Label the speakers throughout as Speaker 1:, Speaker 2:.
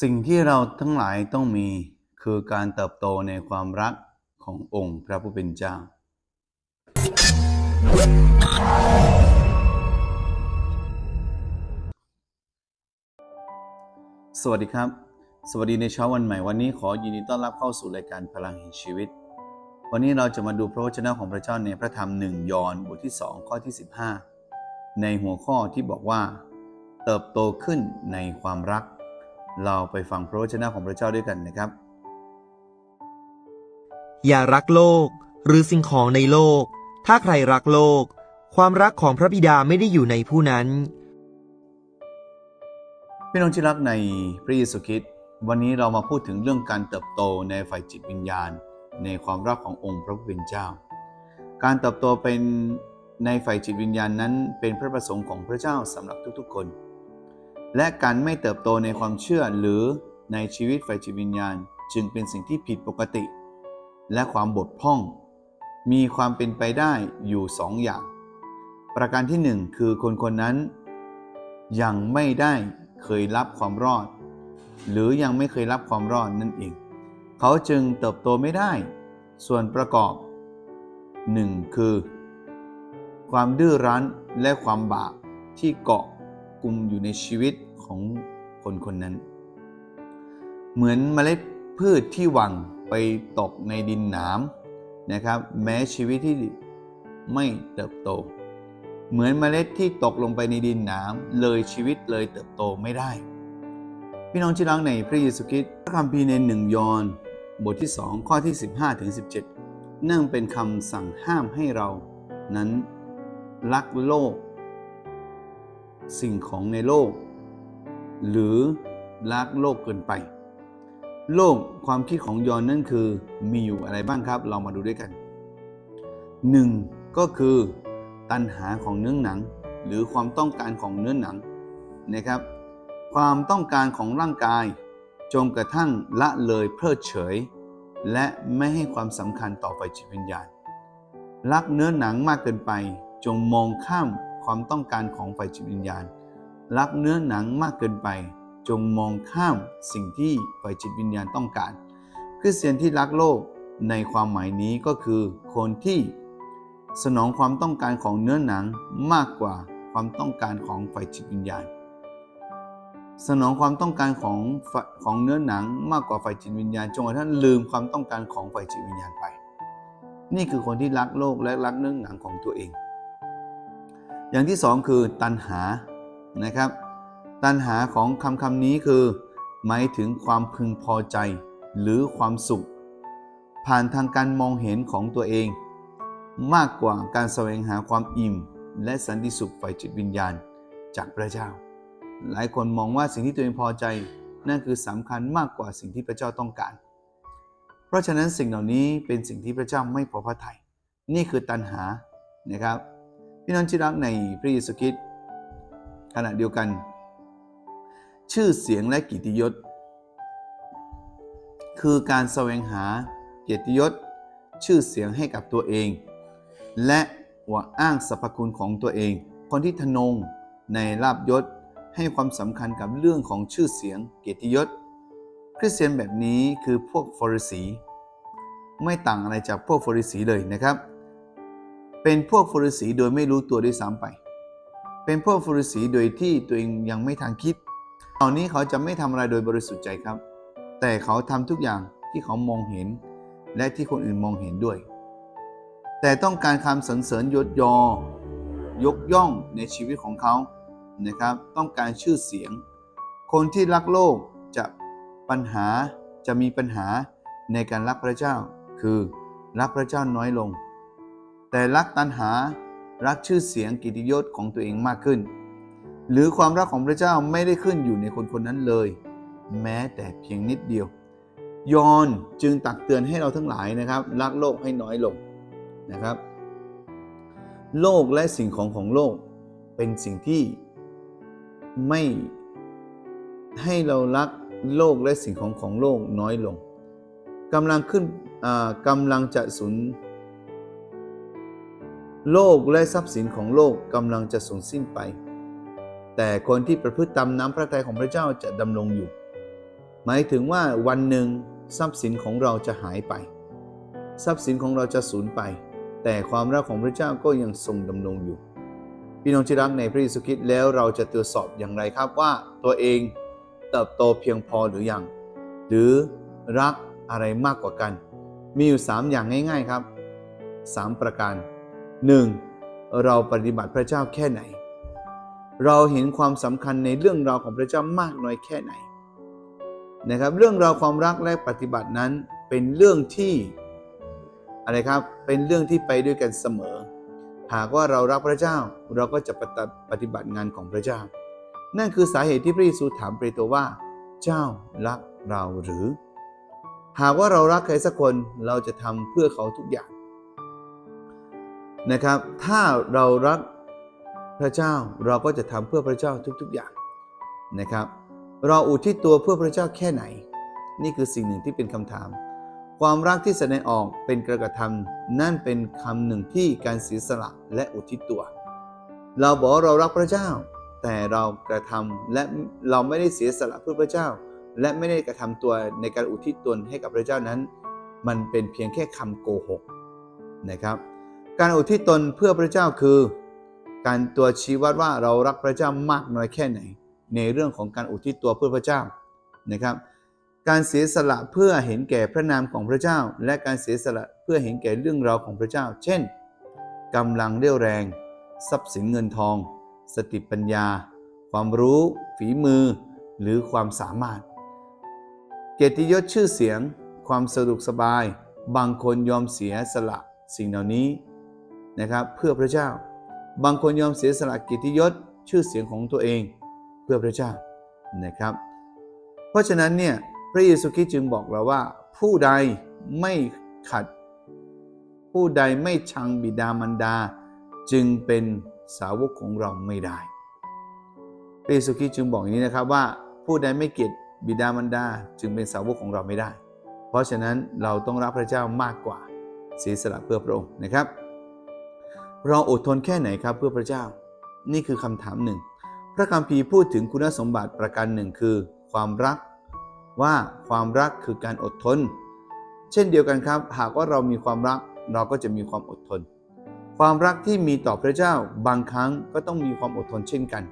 Speaker 1: สิ่งที่เราทั้งหลายต้องมีคือการเติบโตในความรักขององค์พระผู้เป็นเจ้า สวัสดีครับ สวัสดีในเช้าวันใหม่วันนี้ขอยินดีต้อนรับเข้าสู่รายการพลังแห่งชีวิต วันนี้เราจะมาดูพระวจนะของพระเจ้าในพระธรรมหนึ่งยอห์นบทที่ 2 ข้อที่ 15 ในหัวข้อที่บอกว่า เติบโตขึ้นในความรัก เราไปฟังพระวจนะของพระเจ้าด้วยกันนะครับ
Speaker 2: อย่ารักโลกหรือสิ่งของในโลก ถ้าใครรักโลก ความรักของพระบิดาไม่ได้อยู่ในผู้นั้น
Speaker 1: พี่น้องที่รักในพระเยซูคริสต์วันนี้เรามาพูดถึงเรื่องการเติบโตในฝ่ายจิตวิญญาณ ในความรักขององค์พระผู้เป็นเจ้า การเติบโตเป็นในฝ่ายจิตวิญญาณนั้นเป็นพระประสงค์ของพระเจ้าสำหรับทุกๆคน และการไม่เติบโตในความเชื่อหรือในชีวิตฝ่ายจิตวิญญาณ จึงเป็นสิ่งที่ผิดปกติ และความบกพร่อง มีความเป็นไปได้อยู่สองอย่าง ประการที่หนึ่งคือคนคนนั้น ยังไม่ได้เคยรับความรอด หรือยังไม่เคยรับความรอดนั่นเอง เขาจึงเติบโตไม่ได้ ส่วนประกอบหนึ่งคือ ความดื้อรั้นและความบาปที่เกาะ กุมอยู่ในชีวิตของคนคนนั้น เหมือนเมล็ดพืชที่หวังไปตกในดินหนามนะครับ แม้ชีวิตที่ไม่เติบโต เหมือนเมล็ดที่ตกลงไปในดินหนามเลยชีวิตเลยเติบโตไม่ได้ พี่น้องที่รักในพระเยซูคริสต์พระคัมภีร์ในหนึ่งยอห์นบทที่ 2 ข้อที่ 15ถึง17 นั่งเป็นคำสั่งห้ามให้เรานั้นรักโลก สิ่งของในโลก หรือรักโลกเกินไป โลกความคิดของยอห์นนั่นคือมีอยู่อะไรบ้างครับ เรามาดูด้วยกันหนึ่งก็คือ ตัณหาของเนื้อหนัง หรือความต้องการของเนื้อหนังนะครับ ความต้องการของร่างกาย จนกระทั่งละเลยเพลิดเฉย และไม่ให้ความสำคัญต่อไฟจิตวิญญาณรักเนื้อหนังมากเกินไป จงมองข้าม ความต้องการของไฟจิตวิญญาณ รักเนื้อหนังมากเกินไป จงมองข้ามสิ่งที่ไฟจิตวิญญาณต้องการคริสเตียนที่รักโลกในความหมายนี้ก็คือ คนที่สนองความต้องการของเนื้อหนังมากกว่าความต้องการของฝ่ายจิตวิญญาณ สนองความต้องการของของเนื้อหนังมากกว่าฝ่ายจิตวิญญาณจนกระทั่งลืมความต้องการของฝ่ายจิตวิญญาณไป นี่คือคนที่รักโลกและรักเนื้อหนังของตัวเอง อย่างที่สองคือตัณหานะครับ ตัณหาของคำคำนี้คือ หมายถึงความพึงพอใจ หรือความสุข ผ่านทางการมองเห็นของตัวเอง มากกว่าการแสวงหาความอิ่ม และสันติสุขฝ่ายจิตวิญญาณจากพระเจ้า หลายคนมองว่าสิ่งที่ตัวเองพอใจ นั่นคือสำคัญมากกว่าสิ่งที่พระเจ้าต้องการ เพราะฉะนั้นสิ่งเหล่านี้เป็นสิ่งที่พระเจ้าไม่พอพระทยัยนี่คือตัณหานะครับ พี่น้องที่รักในพระเยซูคริสต์ขณะเดียวกัน ชื่อเสียงและกิตติยศ คือการแสวงหาเกียรติยศ ชื่อเสียงให้กับตัวเอง และว่าอ้างสรรพคุณของตัวเอง คนที่ทะนงในลาบยศให้ความสำคัญกับเรื่องของชื่อเสียงเกียรติยศ คริสเตียนแบบนี้คือพวกฟอริสี ไม่ต่างอะไรจากพวกฟอริสีเลยนะครับ เป็นพวกฟริสีโดยไม่รู้ตัวด้วยซ้ำไป เป็นพวกฟริสีโดยที่ตัวเองยังไม่ทันคิดตอนนี้เขาจะไม่ทำอะไรโดยบริสุทธิ์ใจครับ แต่เขาทำทุกอย่างที่เขามองเห็น และที่คนอื่นมองเห็นด้วย แต่ต้องการคำสรรเสริญยศยอ ยกย่องในชีวิตของเขานะครับ ต้องการชื่อเสียง คนที่รักโลกจะปัญหาจะมีปัญหาในการรักพระเจ้า คือรักพระเจ้าน้อยลง แต่รักตัณหารักชื่อเสียงกิติยศของตัวเองมากขึ้น หรือความรักของพระเจ้าไม่ได้ขึ้นอยู่ในคนคนนั้นเลย แม้แต่เพียงนิดเดียวยอนจึงตักเตือนให้เราทั้งหลายนะครับ รักโลกให้น้อยลงนะครับ โลกและสิ่งของของโลกเป็นสิ่งที่ไม่ให้เรารักโลกและสิ่งของของโลกน้อยลงกำลังขึ้นกำลังจะสูญ โลกและทรัพย์สินของโลกกำลังจะสูญสิ้นไป แต่คนที่ประพฤติตามน้ำพระทัยของพระเจ้าจะดำรงอยู่ หมายถึงว่าวันหนึ่งทรัพย์สินของเราจะหายไป ทรัพย์สินของเราจะสูญไป แต่ความรักของพระเจ้าก็ยังทรงดำรงอยู่ พี่น้องที่รักในพระเยซูคริสต์แล้วเราจะตรวจสอบอย่างไรครับว่าตัวเองเติบโตเพียงพอหรือยัง หรือรักอะไรมากกว่ากัน มีอยู่ 3 อย่างง่าย ๆครับ 3 ประการ 1. เราปฏิบัติพระเจ้าแค่ไหน เราเห็นความสำคัญในเรื่องราวของพระเจ้ามากน้อยแค่ไหนนะครับเรื่องราวความรักและปฏิบัตินั้นเป็นเรื่องที่อะไรครับเป็นเรื่องที่ไปด้วยกันเสมอ หากว่าเรารักพระเจ้าเราก็จะปฏิบัติงานของพระเจ้า นั่นคือสาเหตุที่พระเยซูถามเปโตรว่า เจ้ารักเราหรือ หากว่าเรารักใครสักคนเราจะทำเพื่อเขาทุกอย่าง นะครับ ถ้าเรารักพระเจ้าเราก็จะทำเพื่อพระเจ้าทุกๆอย่างนะครับ เราอุทิศตัวเพื่อพระเจ้าแค่ไหน นี่คือสิ่งหนึ่งที่เป็นคำถาม ความรักที่แสดงออกเป็นกระกระทำนั่นเป็นคำหนึ่งที่การเสียสละและอุทิศตัว เราบอกว่าเรารักพระเจ้า แต่เรากระทำและเราไม่ได้เสียสละเพื่อพระเจ้า และไม่ได้กระทำตัวในการอุทิศตนให้กับพระเจ้านั้น มันเป็นเพียงแค่คำโกหกนะครับ การอุทิศตนเพื่อพระเจ้าคือ การตัวชี้วัดว่าเรารักพระเจ้ามากน้อยแค่ไหน ในเรื่องของการอุทิศตัวเพื่อพระเจ้านะครับ การเสียสละเพื่อเห็นแก่พระนามของพระเจ้า และการเสียสละเพื่อเห็นแก่เรื่องราวของพระเจ้า เช่นกำลังเรี่ยวแรง ทรัพย์สินเงินทอง สติปัญญา ความรู้ ฝีมือ หรือความสามารถ เกียรติยศชื่อเสียง ความสะดวกสบาย บางคนยอมเสียสละสิ่งเหล่านี้ นะครับเพื่อพระเจ้า บางคนยอมเสียสละกียรติยศชื่อเสียงของตัวเองเพื่อพระเจ้านะครับ เพราะฉะนั้นเนี่ยพระเยซูคริสต์จึงบอกเราว่า ผู้ใดไม่ขัด ผู้ใดไม่ชังบิดามารดา จึงเป็นสาวกของเราไม่ได้ พระเยซูคริสต์จึงบอกอย่างนี้นะครับว่าผู้ใดไม่เกียรติบิดามารดาจึงเป็นสาวกของเราไม่ได้ เพราะฉะนั้นเราต้องรักพระเจ้ามากกว่าเสียสละเพื่อพระองค์นะครับ เราอดทนแค่ไหนครับเพื่อพระเจ้า นี่คือคำถามหนึ่ง พระคัมภีร์พูดถึงคุณสมบัติประการหนึ่งคือ ความรัก ว่าความรักคือการอดทน เช่นเดียวกันครับ หากว่าเรามีความรักเราก็จะมีความอดทน ความรักที่มีต่อพระเจ้าบางครั้งก็ต้องมีความอดทนเช่นกัน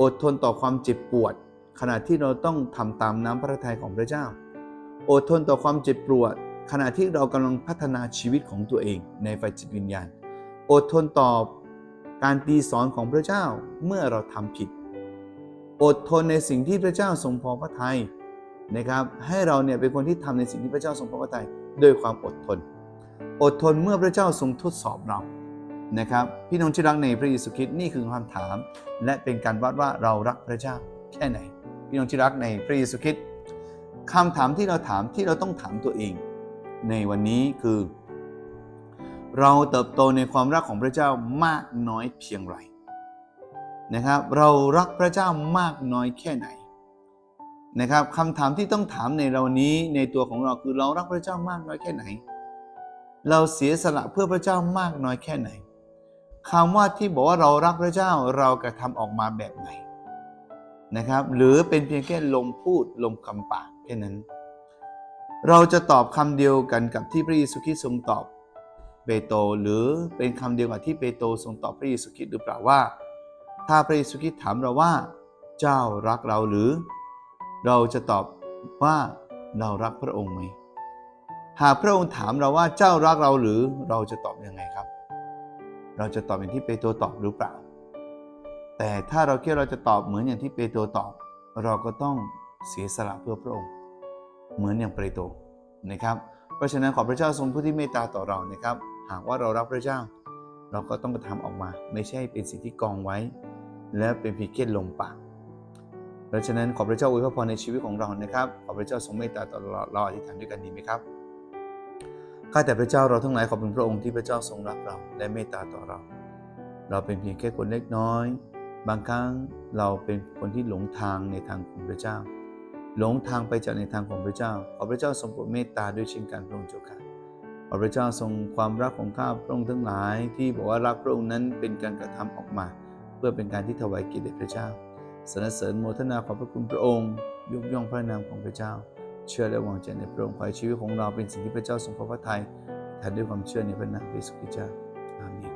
Speaker 1: อดทนต่อความเจ็บปวด ขณะที่เราต้องทำตามน้ำพระทัยของพระเจ้า อดทนต่อความเจ็บปวด ขณะที่เรากำลังพัฒนาชีวิตของตัวเองในฝ่ายจิตวิญญาณ อดทนต่อการตีสอนของพระเจ้าเมื่อเราทำผิด อดทนในสิ่งที่พระเจ้าทรงพอพระทัยนะครับ ให้เราเนี่ยเป็นคนที่ทำในสิ่งที่พระเจ้าทรงพอพระทัยด้วยความอดทน อดทนเมื่อพระเจ้าทรงทดสอบเรานะครับ พี่น้องที่รักในพระเยซูคริสต์นี่คือคำถาม และเป็นการวัดว่าเรารักพระเจ้าแค่ไหน พี่น้องที่รักในพระเยซูคริสต์คำถามที่เราถามที่เราต้องถามตัวเอง ในวันนี้คือ เราเติบโตในความรักของพระเจ้ามากน้อยเพียงไรนะครับ เรารักพระเจ้ามากน้อยแค่ไหนนะครับคำถามที่ต้องถามในเรานี้ในตัวของเราคือเรารักพระเจ้ามากน้อยแค่ไหน เราเสียสละเพื่อพระเจ้ามากน้อยแค่ไหนคำว่าที่บอกว่าเรารักพระเจ้าเรากระทำออกมาแบบไหนนะครับ หรือเป็นเพียงแค่ลมพูดลมคำปากแค่นั้น เราจะตอบคำเดียวกันกับที่พระเยซูคริสต์ทรงตอบ เปโตรหรือเป็นคำเดียวกับที่เปโตรทรงตอบพระเยซูคริสต์หรือเปล่าว่า ถ้าพระเยซูคริสต์ถามเราว่า เจ้ารักเราหรือ เราจะตอบว่าเรารักพระองค์ไหมหากพระองค์ถามเราว่าเจ้ารักเราหรือเราจะตอบยังไงครับ เราจะตอบอย่างที่เปโตรตอบหรือเปล่า แต่ถ้าเราคิดเราจะตอบเหมือนอย่างที่เปโตรตอบ เราก็ต้องเสียสละเพื่อพระองค์ เหมือนอย่างเปโตรนะครับ เพราะฉะนั้นขอพระเจ้าทรงผู้ที่เมตตาต่อเรานะครับ หากว่าเรารักพระเจ้า เราก็ต้องกระทำออกมา ไม่ใช่เป็นสิ่งที่กองไว้ และเป็นเพียงแค่ลมปากเพราะฉะนั้นขอพระเจ้าอวยพรในชีวิตของเรานะครับ ขอพระเจ้าทรงเมตตาต่อเราเราอธิษฐานด้วยกันดีไหมครับข้าแต่พระเจ้าเราทั้งหลายขอบคุณพระองค์ที่พระเจ้าทรงรักเราและเมตตาต่อเรา เราเป็นเพียงแค่คนเล็กน้อย บางครั้งเราเป็นคนที่หลงทางในทางของพระเจ้า หลงทางไปจากในทางของพระเจ้า ขอพระเจ้าทรงโปรดเมตตาด้วยเช่นกันพระองค์เจ้าค่ะ ขอพระเจ้าทรงความรักของข้าพระองค์ทั้งหลาย ที่บอกว่ารักพระองค์นั้นเป็นการกระทำออกมา เพื่อเป็นการที่ถวายเกียรติแด่พระเจ้าสรรเสริญโมทนาขอบพระคุณพระองค์ ยกย่องพระนามของพระเจ้า เชื่อและวางใจในพระองค์ขอให้ชีวิตของเราเป็นสิ่งที่พระเจ้าทรงพระทัยทันด้วยความเชื่อในพระนามพระเยซูคริสต์เจ้าอาเมน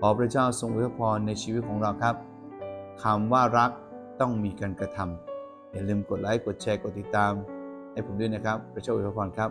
Speaker 1: ขอพระเจ้าทรงอวยพรในชีวิตของเราครับคำว่ารักต้องมีการกระทำอย่าลืมกดไลค์กดแชร์กดติดตาม ให้ผมด้วยนะครับ พระเจ้าอวยพรครับ